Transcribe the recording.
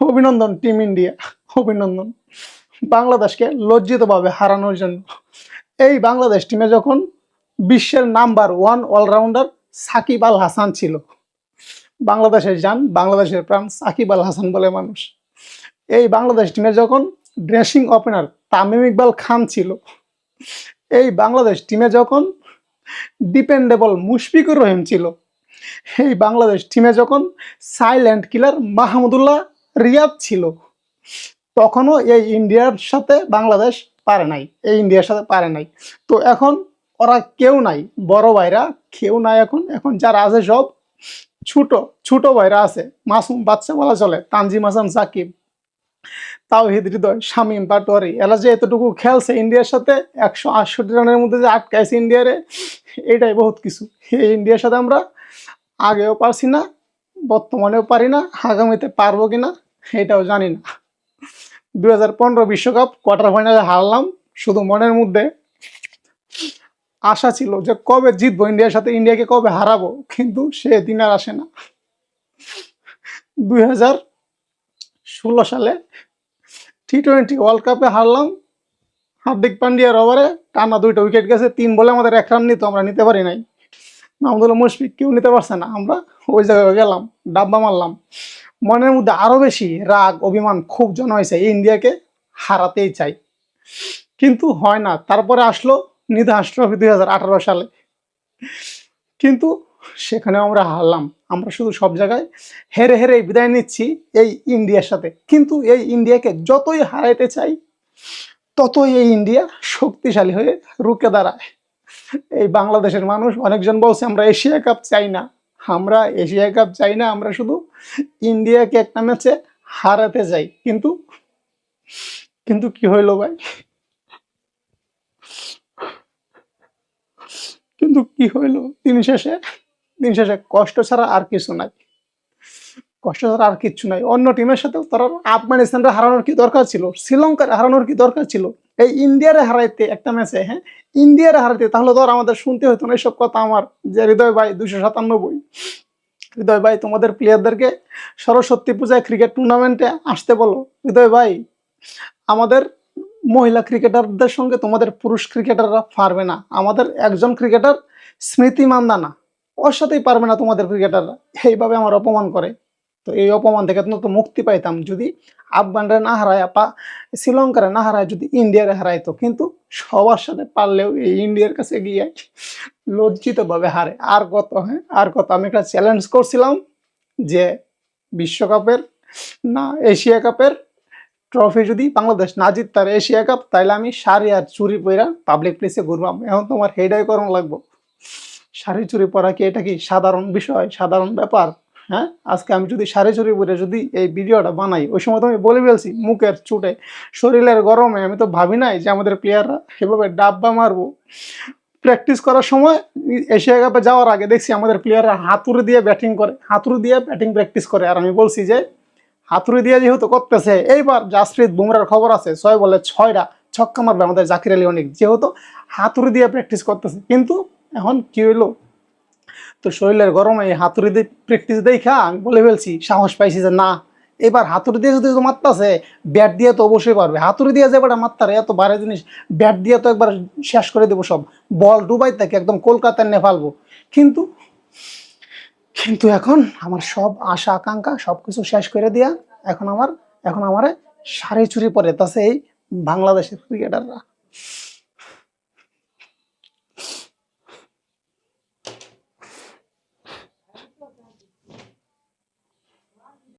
অভিনন্দন team India অভিনন্দন। বাংলাদেশকে লজ্জিতভাবে হারানোর জন্য। এই বাংলাদেশ টিমে যখন বিশ্বের number one allrounder Shakib Al Hasan ছিল বাংলাদেশের যান, বাংলাদেশের প্রাণ সাকিব আল হাসান বলে মানুষ। এই বাংলাদেশ টিমে যখন ড্রেসিং ওপেনার তামিম ইকবাল খান ছিল, এই বাংলাদেশ টিমে যখন ডিপেন্ডেবল মুশফিকুর রহিম ছিল, এই বাংলাদেশ টিমে যখন সাইলেন্ট কিলার মাহমুদুল্লাহ রিয়াদ ছিল, তখনও এই ইন্ডিয়ার সাথে বাংলাদেশ পারে নাই, এই ইন্ডিয়ার সাথে পারে নাই। তো এখন ওরা কেউ নাই, বড় ভাইরা কেউ নাই এখন এখন যারা আছে সব ছোট ছোট ভাইরা আছে, মাসুম বাচ্চা বলা চলে, তানজিম হাসান, সাকিব, তাওহিদ হৃদয়, শামীম পাটোয়ারি, এরা যে এতটুকু খেলছে ইন্ডিয়ার সাথে, একশো আটষট্টি রানের মধ্যে যে আটকাইছে ইন্ডিয়ারে, এটাই বহুত কিছু। এই ইন্ডিয়ার সাথে আমরা আগেও পারছি না, বর্তমানেও পারি না, আগামীতে পারব কিনা এটাও জানি না। দু হাজার পনেরো বিশ্বকাপ কোয়ার্টার ফাইনালে হারলাম, শুধু মনের মধ্যে আশা ছিল যে কবে জিতবো ইন্ডিয়ার সাথে, ইন্ডিয়াকে কবে হারাবো, কিন্তু সে দিন আর আসে না। দুই হাজার ষোলো সালে টি টোয়েন্টি ওয়ার্ল্ড কাপে হারলাম, হার্দিক পান্ডিয়ার ওভারে টানা দুইটা উইকেট গেছে, তিন বলে আমাদের এক রান নিত, আমরা নিতে পারি নাই। মাহমুদুল্লাহ মুশফিক কেউ নিতে পারছে না, আমরা ওই জায়গায় গেলাম, ডাব্বা মারলাম। মনের মধ্যে আরও বেশি রাগ, অভিমান খুব জন্মাইছে এই ইন্ডিয়াকে হারাতেই চাই। কিন্তু হয় না। তারপরে আসলো নিধাস ট্রফি দুই সালে। কিন্তু সেখানেও আমরা হারলাম। আমরা শুধু সব জায়গায় হেরে হেরে বিদায় নিচ্ছি এই ইন্ডিয়ার সাথে। কিন্তু এই ইন্ডিয়াকে যতই হারাইতে চাই, ততই এই ইন্ডিয়া শক্তিশালী হয়ে রুখে দাঁড়ায়। এই বাংলাদেশের মানুষ, অনেকজন বলছে, আমরা এশিয়া কাপ চাই না। আমরা এশিয়া কাপ চাই না, আমরা শুধু ইন্ডিয়াকে একটা ম্যাচে হারাতে চাই। কিন্তু কিন্তু কি হইল ভাই? কিন্তু কি হইল? দিন শেষে দিন শেষে কষ্ট ছাড়া আর কিছু নাই। কষ্ট ছাড়া আর কিছু নাই। অন্য টিমের সাথেও তারা আফগানিস্তানটা হারানোর কি দরকার ছিল? শ্রীলঙ্কার হারানোর কি দরকার ছিল? এই ইন্ডিয়ারে হারাইতে একটা ম্যাচে হ্যাঁ? ইন্ডিয়ারে হারাইতে, তাহলে আর আমাদের শুনতে হতো না এসব কথা আমার, যে হৃদয় ভাই দুশো সাতানব্বই। হৃদয় ভাই, তোমাদের প্লেয়ারদেরকে সরস্বতী পূজায় ক্রিকেট টুর্নামেন্টে আসতে বলো। হৃদয় ভাই, আমাদের মহিলা ক্রিকেটারদের সঙ্গে তোমাদের পুরুষ ক্রিকেটাররা পারবে না। আমাদের একজন ক্রিকেটার স্মৃতি মান্দানা, ওর সাথেই পারবে না তোমাদের ক্রিকেটাররা এইভাবে আমার অপমান করে। তো এই অপমান থেকে তো মুক্তি পাইতাম। যদি আফগানরা না হারায় পা শ্রীলঙ্কারে না হারায়, যদি ইন্ডিয়ারে হারাইতো কিন্তু সবার সাথে পারলেও এই ইন্ডিয়ার কাছে গিয়ে লজ্জিতভাবে হারে। আর কত হ্যাঁ? আর কত? আমি একটা চ্যালেঞ্জ করছিলাম যে বিশ্বকাপের না এশিয়া কাপের ট্রফি যদি বাংলাদেশ না জিত তার এশিয়া কাপ তাহলে আমি শাড়ি আর চুরি পরা পাবলিক প্লেসে ঘুরবাম। এখন তোমার হেডাই করণ লাগবো। শাড়ি চুরি পরা কি এটা কি সাধারণ বিষয়, সাধারণ ব্যাপার? হ্যাঁ? আজকে আমি যদি শাড়ি চুরি পরে যদি এই ভিডিওটা বানাই, ওই সময় তো আমি বলে ফেলছি, মুখের চুটে, শরীরের গরমে, আমি তো ভাবি নাই যে আমাদের প্লেয়াররা এভাবে ডাব্বা মারবো। প্র্যাকটিস করার সময় এশিয়া কাপে যাওয়ার আগে দেখছি আমাদের প্লেয়াররা হাতুড়ি দিয়ে ব্যাটিং করে, হাতুড়ি দিয়ে ব্যাটিং প্র্যাকটিস করে। আর আমি বলছি যে, হাতুড়ি দিয়ে যেহেতু করতেছে, এইবার জাসপ্রীত বুমরার খবর আছে, ছয় বলে ছয়টা ছক্কা মারবে আমাদের জাকির আলী অনেক। যেহেতু হাতুড়ি দিয়ে প্র্যাকটিস করতেছে, কিন্তু এখন কি হইল? তো শরীরের গরমে হাতুড়ি দিয়ে প্র্যাকটিস দেখা, আমি বলে ফেলছি, সাহস পাইছি যে না, এবার হাতুড়ি দিয়ে যদি মারতাছে ব্যাট দিয়ে তো অবশ্যই পারবে। হাতুড়ি দিয়ে যে এবার মারতারে, এত বারে জিনিস ব্যাট দিয়ে তো একবার শেষ করে দেবো সব। বল ডুবাই থাকে একদম কলকাতার নিয়ে ফেলব কিন্তু কিন্তু এখন আমার সব আশা, আকাঙ্ক্ষা সব কিছু শেষ করে দিয়া এখন আমার এখন আমার শাড়ি চুরি পরে, তাছে এই বাংলাদেশের ক্রিকেটাররা